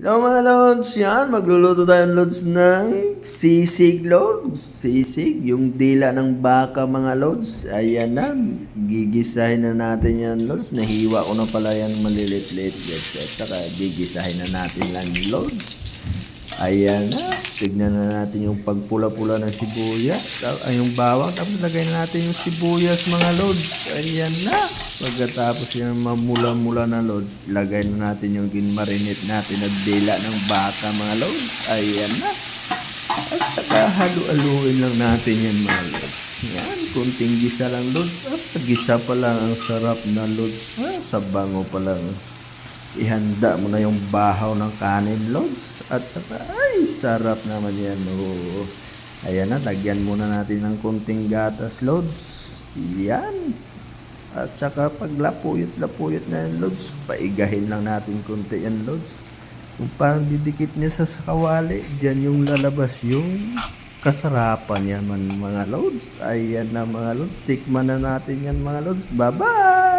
Hello mga Lods, yan, magluluto tayo Lods ng sisig Lods. Sisig, yung dila ng baka mga Lods. Ayan na, gigisahin na natin yan Lods. Nahiwa ko na pala yan malilit-lit. At saka gigisahin na natin lang Lods. Ayan na, tignan na natin yung pagpula-pula ng sibuyas. Ta- Ay, yung bawang, tapos lagay na natin yung sibuyas mga Lods. Ayan na. Pagkatapos yan mamula-mula na Lods, lagay na natin yung ginmarinate natin na dila ng baka mga Lods. Ayan na. At saka halu-aluin lang natin yan mga Lods. Yan, kunting gisa lang Lods. Ah, sa gisa pa lang ang sarap na Lods. Ah, sa bango pa lang. Ihanda mo na yung bahaw ng kanin Lods. At saka, ay, sarap naman yan. Oo. Ayan na, lagyan muna natin ng kunting gatas Lods. Yan. At saka pag lapuyot-lapuyot na yan, Lods, paigahin lang natin kunti yan, Lods. Kung parang didikit niya sa sakawali, dyan yung lalabas yung kasarapan yan man, mga Lods. Ayan na mga Lods, tikman na natin yan mga Lods. Bye-bye!